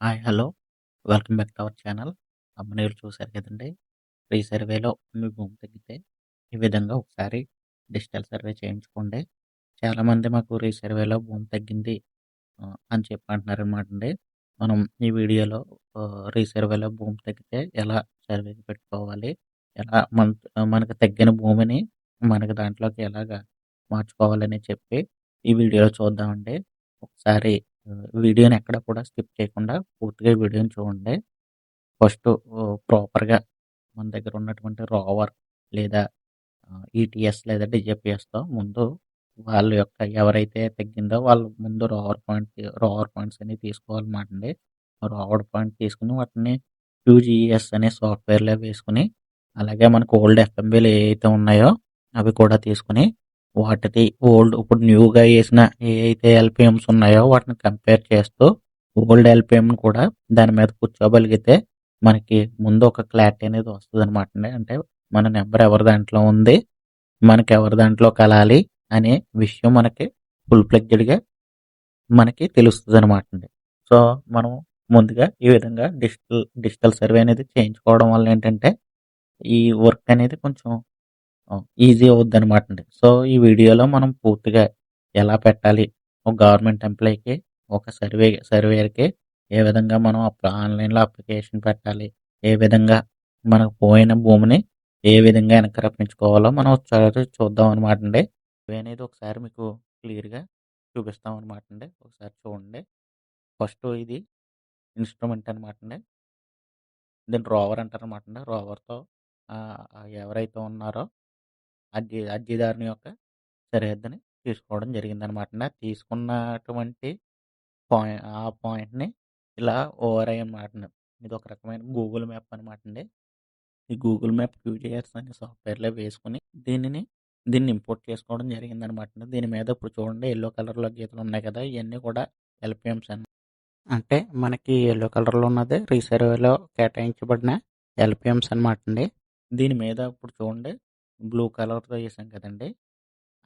Hi hello. Welcome back to our channel. అమ్మనీరు చూశారు కదండి. రీసర్వేలో మీ భూమి తగ్గితే ఈ విధంగా ఒకసారి డిజిటల్ సర్వే చేయించుకోండి. చాలామంది మాకు రీసర్వేలో భూమి తగ్గింది అని చెప్పి అంటున్నారు అనమాట అండి మనం ఈ వీడియోలో రీ రీసర్వేలో భూమి తగ్గితే ఎలా సర్వే పెట్టుకోవాలి ఎలా మన మనకు తగ్గిన భూమిని మనకు దాంట్లోకి ఎలాగా మార్చుకోవాలని చెప్పి ఈ వీడియోలో చూద్దామండి. ఒకసారి వీడియోని ఎక్కడ కూడా స్కిప్ చేయకుండా పూర్తిగా వీడియోని చూడండి. ఫస్ట్ ప్రాపర్గా మన దగ్గర ఉన్నటువంటి రోవర్ లేదా ఈటీఎస్ లేదా డిజెపిఎస్తో ముందు వాళ్ళ యొక్క ఎవరైతే తగ్గిందో వాళ్ళు ముందు రోవర్ పాయింట్ రోవర్ పాయింట్స్ అనేవి తీసుకోవాలన్నమాట అండి. రోవర్ పాయింట్ తీసుకుని వాటిని క్యూజీఎస్ అనే సాఫ్ట్వేర్లో వేసుకుని అలాగే మనకు ఓల్డ్ ఎఫ్ఎంబీలు ఏవైతే ఉన్నాయో అవి కూడా తీసుకుని వాటిది ఓల్డ్ ఇప్పుడు న్యూగా వేసిన ఏ అయితే ఎల్పిఎంస్ ఉన్నాయో వాటిని కంపేర్ చేస్తూ ఓల్డ్ ఎల్పిఎం కూడా దాని మీద కూర్చోగలిగితే మనకి ముందు ఒక క్లారిటీ అనేది వస్తుంది అనమాట అంటే మన నెంబర్ ఎవరి దాంట్లో ఉంది మనకి ఎవరి దాంట్లో కలాలి అనే విషయం మనకి ఫుల్గా మనకి తెలుస్తుంది అనమాట అండి. సో మనం ముందుగా ఈ విధంగా డిజిటల్ డిజిటల్ సర్వే అనేది చేయించుకోవడం వల్ల ఏంటంటే ఈ వర్క్ అనేది కొంచెం ఈజీ అవుద్ది అనమాట అండి. సో ఈ వీడియోలో మనం పూర్తిగా ఎలా పెట్టాలి? ఒక గవర్నమెంట్ ఎంప్లాయీకి ఒక సర్వే సర్వేయర్కి ఏ విధంగా మనం ఆన్లైన్లో అప్లికేషన్ పెట్టాలి? ఏ విధంగా మనకు పోయిన భూమిని ఏ విధంగా వెనక్కి రప్పించుకోవాలో మనం ఒకసారి చూద్దాం అనమాట అండి. ఇవి అనేది ఒకసారి మీకు క్లియర్గా చూపిస్తాం అనమాట అండి. ఒకసారి చూడండి. ఫస్ట్ ఇది ఇన్స్ట్రుమెంట్ అనమాట అండి. దీన్ని రోవర్ అంటారు అనమాట అండి. రోవర్తో ఎవరైతే ఉన్నారో అర్జీ అర్జీదారుని యొక్క సరిహద్దుని తీసుకోవడం జరిగిందనమాట. అనమాట తీసుకున్నటువంటి పాయింట్ ఆ పాయింట్ని ఇలా ఓవర్ అయ్యి అనమాట ఇది ఒక రకమైన గూగుల్ మ్యాప్ అనమాట అండి. ఈ గూగుల్ మ్యాప్ క్యూజియర్స్ అనే సాఫ్ట్వేర్లో వేసుకుని దీనిని దీన్ని ఇంపోర్ట్ చేసుకోవడం జరిగింది అనమాట దీని మీద ఇప్పుడు చూడండి ఎల్లో కలర్లో గీతలు ఉన్నాయి కదా ఇవన్నీ కూడా ఎల్పిఎంస్ అని అంటే మనకి ఎల్లో కలర్లో ఉన్నది రీసర్వేలో కేటాయించబడిన ఎల్పిఎంస్ అనమాట అండి. దీని మీద ఇప్పుడు చూడండి బ్లూ కలర్తో వేసాం కదండి.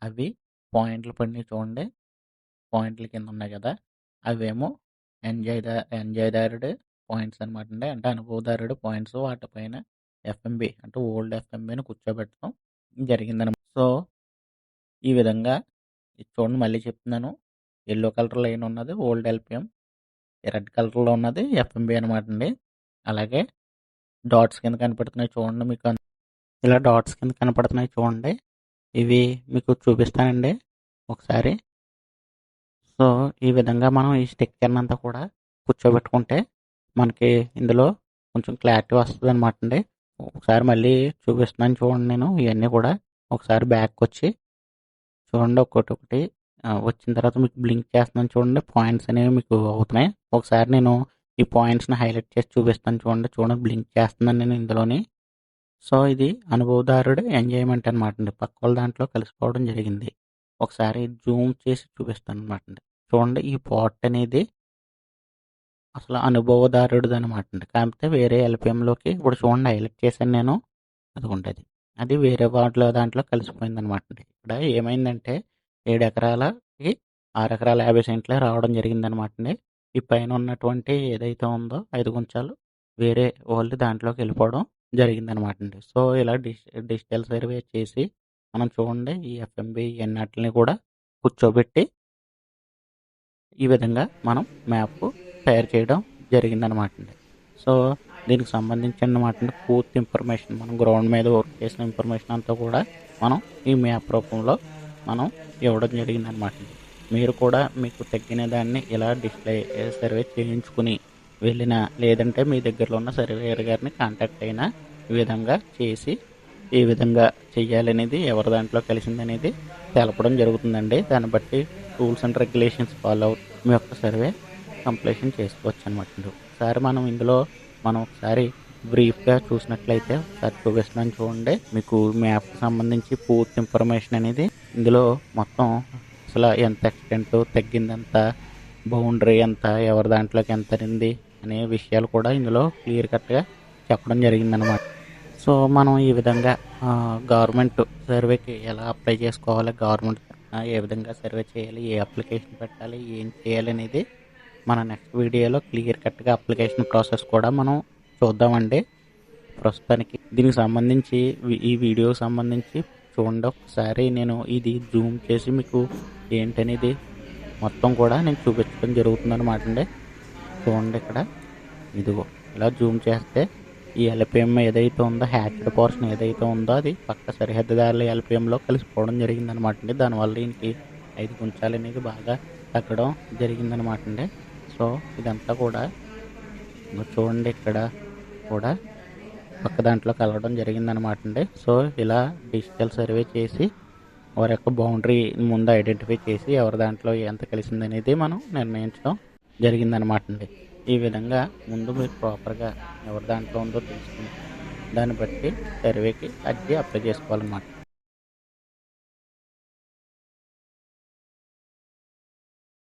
అవి పాయింట్లు పడినవి చూడండి. పాయింట్ల కింద ఉన్నాయి కదా. అవేమో ఎంజాయ్ ద ఎంజాయ్దారుడు పాయింట్స్ అనమాట అండి. అంటే అనుభవదారుడు పాయింట్స్ వాటిపైన ఎఫ్ఎంబి అంటే ఓల్డ్ ఎఫ్ఎంబిని కూర్చోబెట్టడం జరిగిందనమాట సో ఈ విధంగా ఇది చూడండి మళ్ళీ చెప్తున్నాను. ఎల్లో కలర్ లైన్ ఉన్నది ఓల్డ్ ఎల్పిఎం. రెడ్ కలర్లో ఉన్నది ఎఫ్ఎంబి అనమాట అండి. అలాగే డాట్స్ కింద కనపడుతున్నాయి చూడండి మీకు అన్- ఇలా డాట్స్ కింద కనపడుతున్నాయి చూడండి. ఇవి మీకు చూపిస్తానండి ఒకసారి. సో ఈ విధంగా మనం ఈ స్టిక్కర్ అంతా కూడా కూర్చోబెట్టుకుంటే మనకి ఇందులో కొంచెం క్లారిటీ వస్తుంది అనమాట అండి. ఒకసారి మళ్ళీ చూపిస్తున్నాను చూడండి నేను. ఇవన్నీ కూడా ఒకసారి బ్యాక్ వచ్చి చూడండి. ఒకటి ఒకటి వచ్చిన తర్వాత మీకు బ్లింక్ చేస్తున్నాను చూడండి. పాయింట్స్ అనేవి మీకు అవుతున్నాయి. ఒకసారి నేను ఈ పాయింట్స్ని హైలైట్ చేసి చూపిస్తాను చూడండి. చూడండి బ్లింక్ చేస్తున్నాను నేను ఇందులోని. సో ఇది అనుభవదారుడు ఎంజాయ్మెంట్ అనమాట అండి పక్క వాళ్ళ దాంట్లో కలిసిపోవడం జరిగింది. ఒకసారి జూమ్ చేసి చూపిస్తాను అనమాట అండి చూడండి ఈ పాట్ అనేది అసలు అనుభవదారుడిది అనమాట అండి కాకపోతే వేరే ఎల్పిఎంలోకి ఇప్పుడు చూడండి హైలైట్ చేశాను నేను. అది. ఉంటుంది అది వేరే వాటిలో దాంట్లో కలిసిపోయింది అనమాట అండి ఇక్కడ ఏమైందంటే ఏడు ఎకరాలకి ఆరు ఎకరాల యాభై సెంట్లే రావడం జరిగింది అనమాట అండి ఈ పైన ఉన్నటువంటి ఏదైతే ఉందో ఐదు గుంచాలు వేరే వాళ్ళు దాంట్లోకి వెళ్ళిపోవడం జరిగిందనమాట అండి సో ఇలా డిజ్ డిజిటల్ సర్వే చేసి మనం చూడండి ఈ ఎఫ్ఎంబి ఎన్నట్లని కూడా కూర్చోబెట్టి ఈ విధంగా మనం మ్యాప్ తయారు చేయడం జరిగిందనమాట అండి సో దీనికి సంబంధించి అన్నమాట అండి పూర్తి ఇన్ఫర్మేషన్ మనం గ్రౌండ్ మీద వర్క్ చేసిన ఇన్ఫర్మేషన్ అంతా కూడా మనం ఈ మ్యాప్ రూపంలో మనం ఇవ్వడం జరిగిందనమాట అండి మీరు కూడా మీకు తగ్గిన దాన్ని ఇలా డిస్ప్లే సర్వే చేయించుకుని వెళ్ళినా లేదంటే మీ దగ్గరలో ఉన్న సర్వేయర్ గారిని కాంటాక్ట్ అయినా ఈ విధంగా చేసి ఏ విధంగా చెయ్యాలనేది ఎవరి దాంట్లో కలిసిందనేది తెలపడం జరుగుతుందండి. దాన్ని బట్టి రూల్స్ అండ్ రెగ్యులేషన్స్ ఫాలో అవుతూ మీ యొక్క సర్వే కంప్లీషన్ చేసుకోవచ్చు అనమాట ఒకసారి మనం ఇందులో మనం ఒకసారి బ్రీఫ్గా చూసినట్లయితే ఒకసారి చూపిస్తున్నాను చూడండి. మీకు మ్యాప్కి సంబంధించి పూర్తి ఇన్ఫర్మేషన్ అనేది ఇందులో మొత్తం అసలు ఎంత ఎక్స్టెంట్ తగ్గిందంత బౌండరీ ఎంత ఎవరి దాంట్లోకి ఎంత ఉంది అనే విషయాలు కూడా ఇందులో క్లియర్ కట్గా చెప్పడం జరిగిందనమాట సో మనం ఈ విధంగా గవర్నమెంట్ సర్వేకి ఎలా అప్లై చేసుకోవాలి గవర్నమెంట్ ఏ విధంగా సర్వే చేయాలి ఏ అప్లికేషన్ పెట్టాలి ఏం చేయాలి అనేది మన నెక్స్ట్ వీడియోలో క్లియర్ కట్గా అప్లికేషన్ ప్రాసెస్ కూడా మనం చూద్దామండి. ప్రస్తుతానికి దీనికి సంబంధించి ఈ వీడియోకి సంబంధించి చూడండి ఒకసారి. నేను ఇది జూమ్ చేసి మీకు ఏంటనేది మొత్తం కూడా నేను చూపించడం జరుగుతుంది అనమాట అండి. చూడండి ఇక్కడ. ఇదిగో ఇలా జూమ్ చేస్తే ఈ ఎల్పిఎం ఏదైతే ఉందో హ్యాచ్డ్ పోర్షన్ ఏదైతే ఉందో అది పక్క సరిహద్దు సరిహద్దుదారుల ఎల్పిఎంలో కలిసిపోవడం జరిగిందనమాట అండి. దానివల్ల దీనికి ఐదు గుంచాలు అనేది బాగా తగ్గడం జరిగిందనమాట అండి. సో ఇదంతా కూడా చూడండి ఇక్కడ కూడా పక్క దాంట్లో కలవడం జరిగిందనమాట అండి. సో ఇలా డిజిటల్ సర్వే చేసి వారి యొక్క బౌండరీ ముందు ఐడెంటిఫై చేసి ఎవరి దాంట్లో ఎంత కలిసిందనేది మనం నిర్ణయించడం జరిగిందనమాట అండి ఈ విధంగా ముందు మీరు ప్రాపర్గా ఎవరి దాంట్లో ఉందో తెలుసుకుని దాన్ని బట్టి సర్వేకి అర్జీ అప్లై చేసుకోవాలన్నమాట.